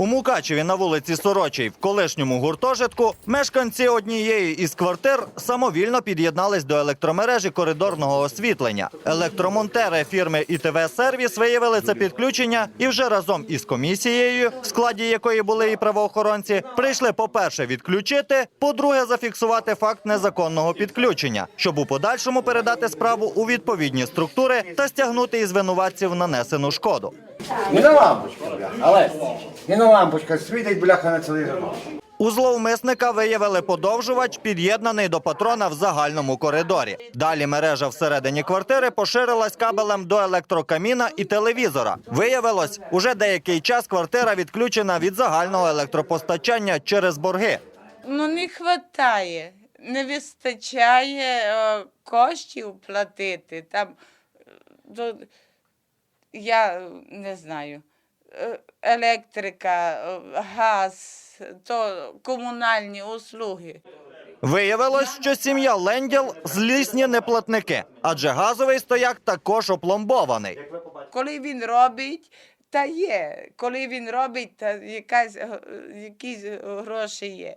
У Мукачеві на вулиці Сорочій в колишньому гуртожитку мешканці однієї із квартир самовільно під'єднались до електромережі коридорного освітлення. Електромонтери фірми ІТВ Сервіс виявили це підключення і вже разом із комісією, в складі якої були і правоохоронці, прийшли, по-перше, відключити, по-друге, зафіксувати факт незаконного підключення, щоб у подальшому передати справу у відповідні структури та стягнути із винуватців нанесену шкоду. Не на лампочку, бляха. Але не на лампочка світить, бляха, на цілий ранок. У зловмисника виявили подовжувач, під'єднаний до патрона в загальному коридорі. Далі мережа всередині квартири поширилась кабелем до електрокаміна і телевізора. Виявилось, уже деякий час квартира відключена від загального електропостачання через борги. Ну, не вистачає. Не вистачає е, коштів платити. Там, е, до, я е, не знаю, е, електрика, е, газ, то комунальні услуги. Виявилось, що сім'я Ленділ злісні неплатники, адже газовий стояк також опломбований. Коли він робить, та є. Коли він робить, та якась, якісь гроші є.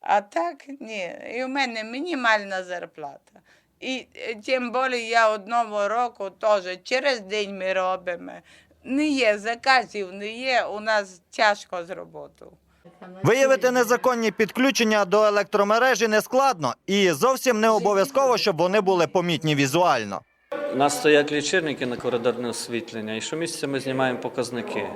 А так ні. І в мене мінімальна зарплата. І е, тим більше я одного року теж через день ми робимо. Не є заказів, не є. У нас тяжко з роботою. Виявити незаконні підключення до електромережі нескладно і зовсім не обов'язково, щоб вони були помітні візуально. У нас стоять лічильники на коридорне освітлення, і щомісяця ми знімаємо показники.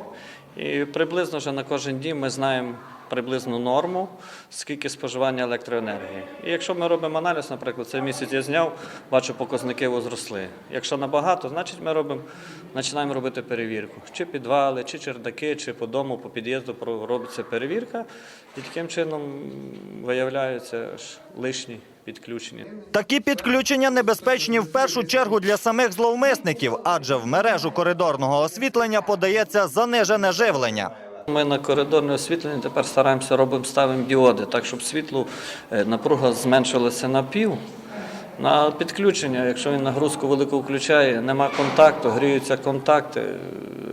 І приблизно вже на кожен дім ми знаємо приблизну норму, скільки споживання електроенергії. І якщо ми робимо аналіз, наприклад, цей місяць я зняв, бачу, показники возросли. Якщо набагато, значить ми робимо, починаємо робити перевірку. Чи підвали, чи чердаки, чи по дому, по під'їзду робиться перевірка, і таким чином виявляються лишні підключення. Такі підключення небезпечні в першу чергу для самих зловмисників, адже в мережу коридорного освітлення подається занижене живлення. Ми на коридорне освітлення тепер стараємося робимо, ставимо діоди, так щоб світло е, напруга зменшилася на пів. На підключення, якщо він нагрузку велику включає, нема контакту, гріються контакти.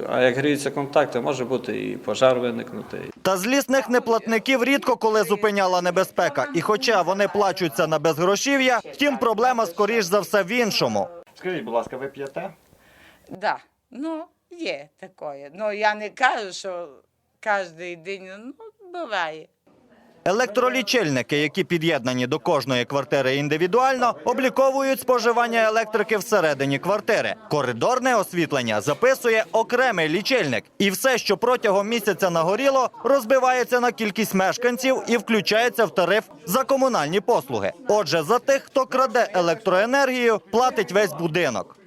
А як гріються контакти, може бути і пожар виникнути. Та злісних неплатників рідко коли зупиняла небезпека. І хоча вони плачуться на безгрошів'я, втім проблема скоріш за все в іншому. Скажіть, будь ласка, ви п'єте? Да. Ну, є таке. Ну, я не кажу, що кожен день, ну, буває. Електролічильники, які під'єднані до кожної квартири індивідуально, обліковують споживання електрики всередині квартири. Коридорне освітлення записує окремий лічильник, і все, що протягом місяця нагоріло, розбивається на кількість мешканців і включається в тариф за комунальні послуги. Отже, за тих, хто краде електроенергію, платить весь будинок.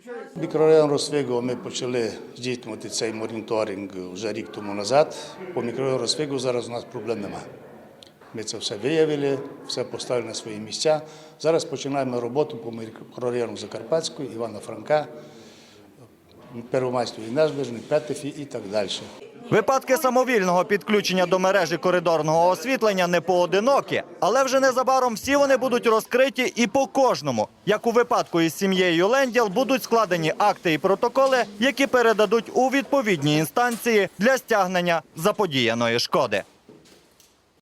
Мікрорайон Росвиго ми почали здійснювати цей моніторинг вже рік тому назад. По мікрорайону Росвиго зараз у нас проблем немає. Ми це все виявили, все поставили на свої місця. Зараз починаємо роботу по мікрорайону Закарпатської, Івана Франка, Первомайської Незбежної, Петефі і так далі. Випадки самовільного підключення до мережі коридорного освітлення не поодинокі, але вже незабаром всі вони будуть розкриті і по кожному. Як у випадку із сім'єю Ленділ будуть складені акти і протоколи, які передадуть у відповідні інстанції для стягнення заподіяної шкоди.